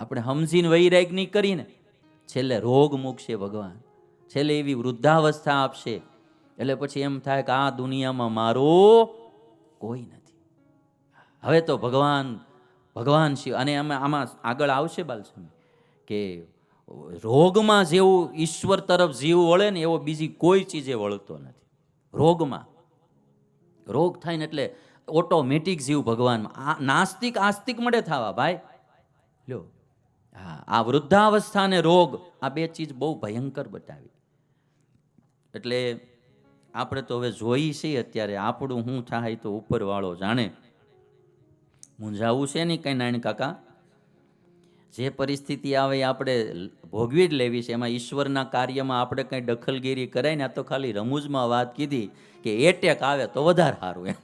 આપણે સમજીને વૈરાગની કરીને છેલ્લે રોગ મૂકશે ભગવાન. છેલ્લે એવી વૃદ્ધાવસ્થા આપશે. એટલે પછી એમ થાય કે આ દુનિયામાં મારો કોઈ નથી. હવે તો ભગવાન ભગવાન શિવ, અને અમે આમાં આગળ આવશે બાલસ્વામી, કે રોગમાં જેવું ઈશ્વર તરફ જીવ વળે ને એવો બીજી કોઈ ચીજે વળતો નથી. રોગમાં. રોગ થાય ને એટલે ઓટોમેટિક જીવ ભગવાનમાં. નાસ્તિક આસ્તિક મળે થવા, ભાઈ. લ્યો. આ વૃદ્ધાવસ્થા અને રોગ આ બે ચીજ બહુ ભયંકર બતાવી. એટલે આપણે તો હવે જોઈ છીએ અત્યારે, આપણું શું થાય તો ઉપરવાળો જાણે. મૂંઝાવું છે નહીં કંઈ નાની કાકા? જે પરિસ્થિતિ આવે આપણે ભોગવી જ લેવી છે. એમાં ઈશ્વરના કાર્યમાં આપણે કંઈ દખલગીરી કરાય ને, આ તો ખાલી રમૂજમાં વાત કીધી કે એટેક આવે તો વધારે સારું એમ.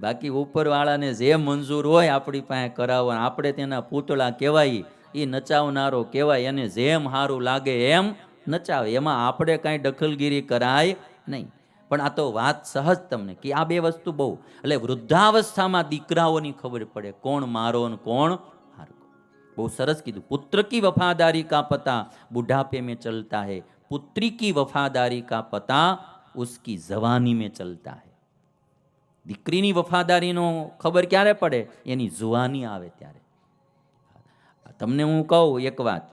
બાકી ઉપરવાળાને જે મંજૂર હોય આપણી પાસે કરાવવા આપણે તેના પૂતળા કહેવાય, એ નચાવનારો કહેવાય, એને જેમ સારું લાગે એમ નચાવે. એમાં આપણે કાંઈ દખલગીરી કરાય નહીં. પણ આ તો વાત સહજ તમને કે આ બે વસ્તુ બહુ. એટલે વૃદ્ધાવસ્થામાં દીકરાઓની ખબર પડે કોણ મારો ને કોણ મારો બહુ સરસ કીધું. પુત્ર કી વફાદારી કા પતા બુઢાપે મેં ચલતા હે. પુત્રી કી વફાદારી કા પતા ઉસકી જવાની મેં ચલતા હે. દીકરીની વફાદારીનો ખબર ક્યારે પડે? એની જુવાની આવે ત્યારે. તમને હું કહું એક વાત,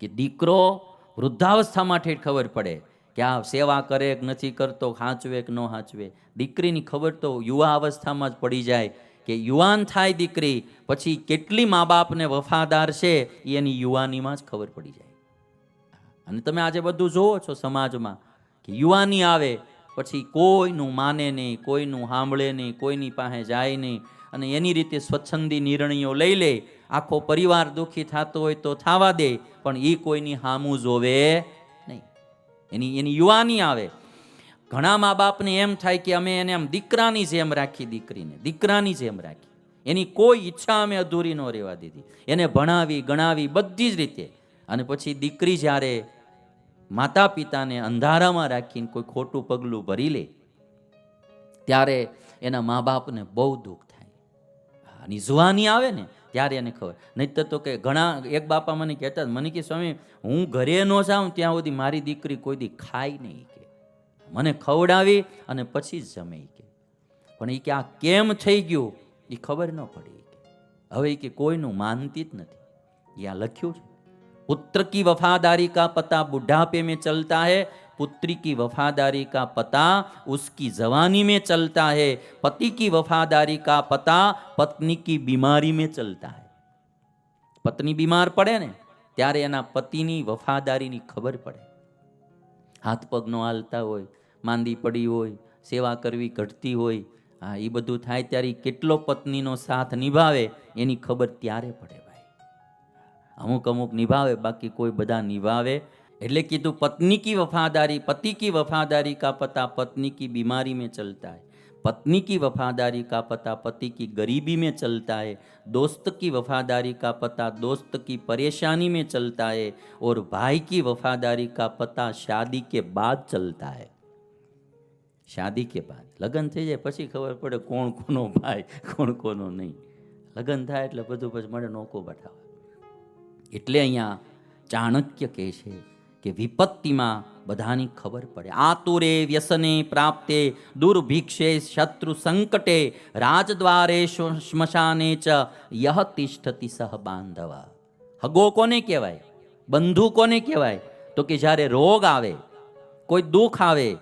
કે દીકરો વૃદ્ધાવસ્થામાં ઠેઠ ખબર પડે કે આ સેવા કરે કે નથી કરતો, હાંચવે કે ન હાંચવે. દીકરીની ખબર તો યુવા અવસ્થામાં જ પડી જાય કે યુવાન થાય દીકરી, પછી કેટલી મા બાપને વફાદાર છે એ એની યુવાનીમાં જ ખબર પડી જાય. અને તમે આજે બધું જોવો છો સમાજમાં કે યુવાની આવે પછી કોઈનું માને નહીં, કોઈનું સાંભળે નહીં, કોઈની પાસે જાય નહીં. અને એની રીતે સ્વચ્છંદી નિર્ણયો લઈ લે. આખો પરિવાર દુઃખી થતો હોય તો થવા દે, પણ એ કોઈની હામું જોવે નહીં. એની એની યુવાની આવે. ઘણા મા બાપને એમ થાય કે અમે એને આમ દીકરાની જેમ રાખી દીકરીને, દીકરાની જેમ રાખી. એની કોઈ ઈચ્છા અમે અધૂરી ન રહેવા દીધી. એને ભણાવી, ગણાવી બધી જ રીતે. અને પછી દીકરી જ્યારે માતા પિતાને અંધારામાં રાખીને કોઈ ખોટું પગલું ભરી લે, ત્યારે એના મા બાપને બહુ દુઃખ થાય. આની જુવાની આવે ને, ત્યારે એને ખબર. નહીતર તો કે ઘણા, એક બાપા મને કહેતા મને કે, સ્વામી, હું ઘરે ન જાઉં, ત્યાં સુધી મારી દીકરી કોઈ દી ખાય નહીં કે. મને ખવડાવી અને પછી જ જમે કે. પણ એ કે, આ કેમ થઈ ગયું? એ ખબર ન પડી હવે કે, કોઈનું માનતી જ નથી. એ આ લખ્યું છે. पुत्र की वफादारी का पता बुढ़ापे में चलता है पुत्री की वफादारी का पता उसकी जवानी में चलता है पति की वफादारी का पता पत्नी की बीमारी में चलता है પત્ની બીમાર પડે ને ત્યારે એના પતિની વફાદારીની ખબર પડે હાથ પગ ન હાલતા હોય માંદી પડી હોય સેવા કરવી ઘટતી હોય હા એ બધું થાય ત્યારે ઈ કેટલો પત્નીનો સાથ નિભાવે એની ખબર ત્યારે પડે ભાઈ અમુક અમુક નિભાવે, બાકી કોઈ બધા નિભાવે. એટલે કીધું પત્ની કી વફાદારી, પતિ કી વફાદારી કા પતા પત્ની કી બીમારી મેં ચલતા હૈ પત્ની કી વફાદારી કા પતા પતિ કી ગરીબી મેં ચલતા હૈ દોસ્ત કી વફાદારી કા પતા દોસ્ત કી પરેશાની મેં ચલતા હૈ ઓર ભાઈ કી વફાદારી કા પતા શાદી કે બાદ ચલતા હૈ શાદી કે બાદ. લગ્ન થઈ જાય પછી ખબર પડે કોણ કોનો ભાઈ, કોણ કોનો નહીં. લગ્ન થાય એટલે બધું પછી મને નોકો બઠાવે. એટલે અહીંયા ચાણક્ય કહે છે કે વિપત્તિમાં બધાની ખબર પડે. આતુરે વ્યસને પ્રાપ્તે, દુર્ભિક્ષે શત્રુ સંકટે, રાજદ્વારે શ્મશાને ચ યહ તિષ્ઠતિ સહ બાંધવ. હગો કોને કહેવાય? બંધુ કોને કહેવાય? તો કે જ્યારે રોગ આવે, કોઈ દુઃખ આવે,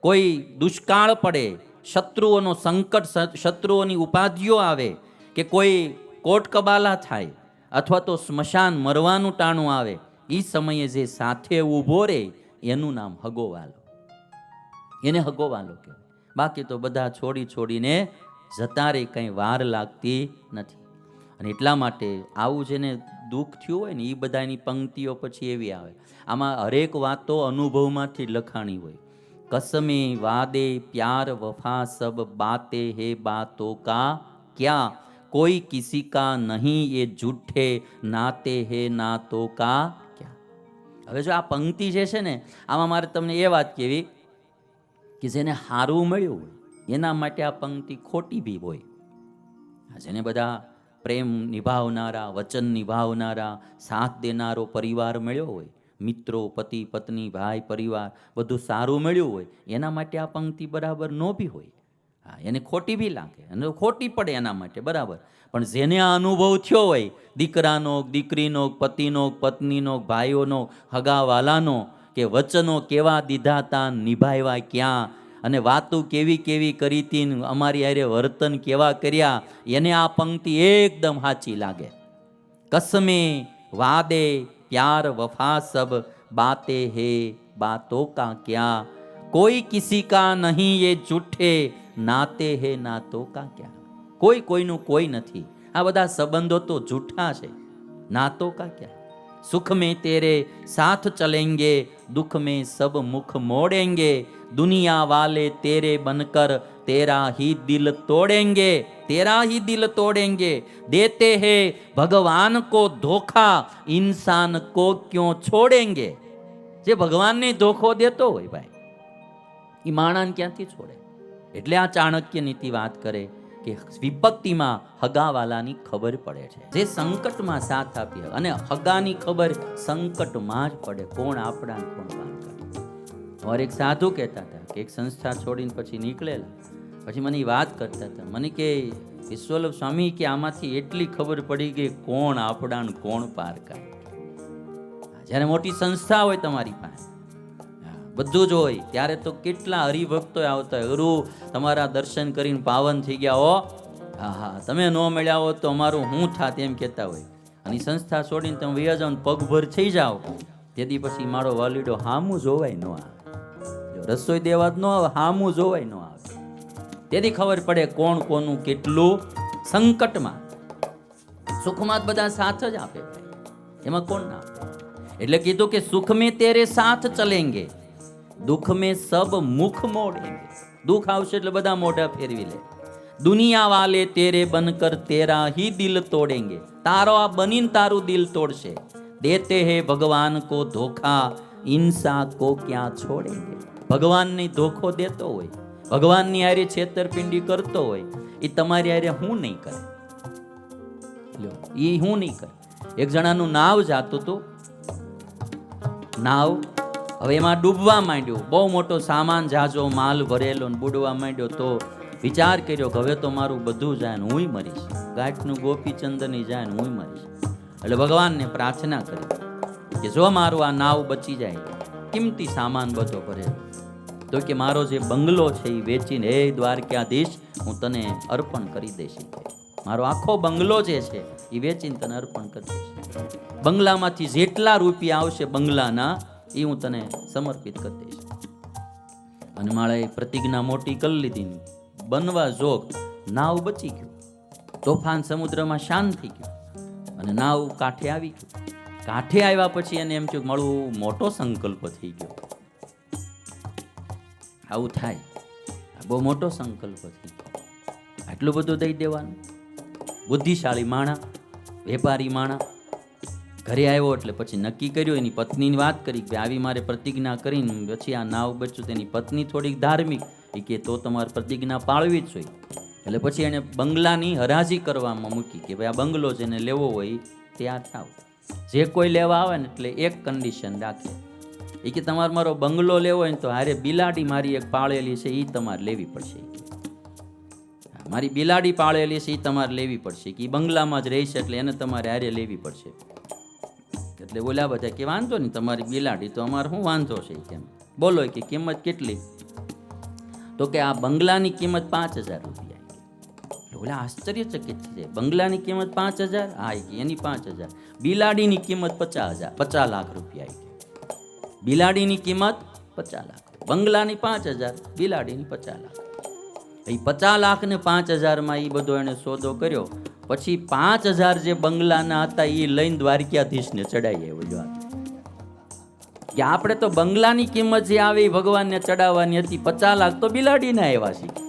કોઈ દુષ્કાળ પડે, શત્રુઓનો સંકટ શત્રુઓની ઉપાધિઓ આવે, કે કોઈ કોટ કબાલા થાય અથવા તો સ્મશાન મરવાનું ટાણું આવે એ સમયે જે સાથે ઊભો રહે એનું નામ હગોવાલો. એને હગોવાલો કહેવાય. બાકી તો બધા છોડી છોડીને જતા રહે કંઈ વાર લાગતી નથી. અને એટલા માટે આવું જેને દુઃખ થયું હોય ને એ બધાની પંક્તિઓ પછી એવી આવે. આમાં હરેક વાતો અનુભવમાંથી લખાણી હોય. કસમે વાદે પ્યાર વફા સબ બાતે હે બાતો કા, ક્યાં કોઈ કિસી કા નહીં એ જૂઠે નાતે હે નાતો કા ક્યાં? હવે જો આ પંક્તિ જે છે ને, આમાં મારે તમને એ વાત કહેવી કે જેને હારું મળ્યું હોય, એના માટે આ પંક્તિ ખોટી બી હોય. જેને બધા પ્રેમ નિભાવનારા, વચન નિભાવનારા, સાથ દેનારો પરિવાર મળ્યો હોય, મિત્રો, પતિ, પત્ની, ભાઈ, પરિવાર, બધું સારું મળ્યું હોય, એના માટે આ પંક્તિ બરાબર ન બી હોય. હા, એને ખોટી બી લાગે, અને ખોટી પડે એના માટે, બરાબર. પણ જેને આ અનુભવ થયો હોય, દીકરાનો, દીકરીનો, પતિનો, પત્નીનો, ભાઈઓનો, હગાવાલાનો, કે વચનો કેવા દીધા તા, નિભાવ્યા ક્યાં, અને વાતો કેવી કેવી કરી હતી અમારી આરે વર્તન કેવા કર્યા, એને આ પંક્તિ એકદમ સાચી લાગે. કસમે વાદે પ્યાર વફા સબ, બાતે હે બાતો કા ક્યાં कोई किसी का नहीं ये झूठे નાતે હે નાતો કા ક્યાં કોઈ કોઈનું કોઈ નથી આ બધા સંબંધો તો જૂઠા છે નાતો કા ક્યાં સુખ में तेरे साथ चलेंगे दुख में सब मुख मोड़ेंगे दुनिया वाले तेरे बनकर तेरा ही दिल तोड़ेंगे तेरा ही दिल तोड़ेंगे देते हैं भगवान को धोखा इंसान को क्यों छोड़ेंगे જે ભગવાનને ધોખો દેતો હોય ભાઈ એ માણાને ક્યાંથી છોડે? એટલે આ ચાણક્ય નીતિ વાત કરે કે વિભક્તિમાં હગાવાલાની ખબર પડે છે. જે સંકટમાં સાથ આપીએ અને હગાની ખબર સંકટમાં જ પડે, કોણ આપણા કોણ કરે. और એક સાધુ કહેતા હતા કે એક સંસ્થા છોડીને પછી નીકળેલા. પછી મને એ વાત કરતા હતા. મને કે, વિશ્વલભ સ્વામી, કે આમાંથી એટલી ખબર પડી કે કોણ આપણા કોણ પાર કરે જ્યારે મોટી સંસ્થા હોય તમારી પાસે બધું જ હોય. ત્યારે તો કેટલા હરિભક્તો આવતા હોય. ગુરુ, તમારા દર્શન કરીને પાવન થઈ ગયા હો. હા હા તમે ન મળ્યા હો તો અમારું હું થાત એમ કહેતા હોય. અને સંસ્થા છોડીને તમે વયા પગભર થઈ જાઓ. તેથી પછી મારો વાલીડો હામું જોવાય ન આવે. રસોઈ દેવા જ ન આવે, હામું જોવાય ન આવે. તેથી ખબર પડે કોણ કોનું કેટલું સંકટમાં. સુખમાં બધા સાથ જ આપે. એમાં કોણ ના એટલે કીધું કે સુખ મેં તેરે સાથ ચલેંગે. દુઃખ મેં સબ મુખ મોડે દુઃખ આવશે એટલે બધા મોઢા ફેરવી લે. દુનિયા વાલે તેરે બનકર તેરા હી દિલ તોડેંગે. તારો આ બનીને તારું દિલ તોડશે. દેતે હે ભગવાન કો ધોખા ઇન્સા કો ક્યાં છોડેંગે. ભગવાનને ધોખો દેતો હોય, ભગવાનની આરે છેતરપિંડી કરતો હોય એ તમારી હારે હું નહીં કરે. એ હું નહીં કરે. એક જણાનું નાવ જાતું હતું નાવ હવે એમાં ડૂબવા માંડ્યું. બહુ મોટો સામાન, જાજો, માલ ભરેલો ને બુડવા માંડ્યો તો વિચાર કર્યો કે હવે તો મારું બધું જાય ને હુંય મરીશ. ગાંઠનું ગોપીચંદની જાય ને હુંય મરીશ. એટલે ભગવાનને પ્રાર્થના કરી કે જો મારું આ નાવ બચી જાય, કિંમતી સામાન બધો ભરેલો. તો કે મારો જે બંગલો છે એ વેચીને હે દ્વારકાધીશ, હું તને અર્પણ કરી દઈશ. મારો આખો બંગલો જે છે એ વેચીને તને અર્પણ કરી દઈશ. બંગલામાંથી જેટલા રૂપિયા આવશે બંગલાના એ હું તને સમર્પિત કરી દઈશ. હનુમાળાએ પ્રતિજ્ઞા મોટી કરી લીધી બનવા જોગ નાવ બચી ગયું. તોફાન સમુદ્રમાં શાંત થઈ ગયું. અને નાવ કાંઠે આવી ગયું. કાંઠે આવ્યા પછી એને એમ થયું મારું મોટો સંકલ્પ થઈ ગયો. આવું થાય. બહુ મોટો સંકલ્પ થઈ ગયો આટલું બધું દઈ દેવાનું. બુદ્ધિશાળી માણા, વેપારી માણા ઘરે આવ્યો એટલે પછી નક્કી કર્યું, એની પત્નીની વાત કરી કે આવી મારે પ્રતિજ્ઞા કરીને પછી આ નાવ બચ્યું તેની પત્ની થોડીક ધાર્મિક કે તો તમારે પ્રતિજ્ઞા પાળવી જ જોઈએ. એટલે પછી એણે બંગલાની હરાજી કરવામાં મૂકી કે ભાઈ આ બંગલો જેને લેવો હોય ઈ ત્યાં થાવ. જે કોઈ લેવા આવે ને એટલે એક કન્ડિશન રાખે. એ કે તમારે મારો બંગલો લેવો હોય ને તો હારે બિલાડી મારી એક પાળેલી છે, એ તમારે લેવી પડશે. મારી બિલાડી પાળેલી છે, એ તમારે લેવી પડશે. કે એ બંગલામાં જ રહેશે એટલે એને તમારે હારે લેવી પડશે. એટલે બોલ્યા બધા કે વાંધો નહીં, તમારી બિલાડી તો અમારે શું વાંધો છે કેમ બોલો કે કિંમત કેટલી? તો કે આ બંગલાની કિંમત પાંચ હજાર રૂપિયા એટલે આશ્ચર્યચકિત છે બંગલાની કિંમત પાંચ હજાર હા એની પાંચ હજાર. બિલાડીની કિંમત પચાસ હજાર, પચાસ લાખ રૂપિયા બિલાડીની કિંમત પચાસ લાખ. બંગલાની પાંચ હજાર, બિલાડીની પચાસ લાખ. એ પચાસ લાખ ને પાંચ હજારમાં એ બધો એણે સોદો કર્યો. પછી પાંચ હજાર જે બંગલાના હતા એ લઈને દ્વારકાધીશને ચડાવી આવ્યો, જો. કે આપણે તો બંગલાની કિંમત જે આવે એ ભગવાનને ચડાવવાની હતી, પચાસ લાખ તો બિલાડીને આવ્યા છે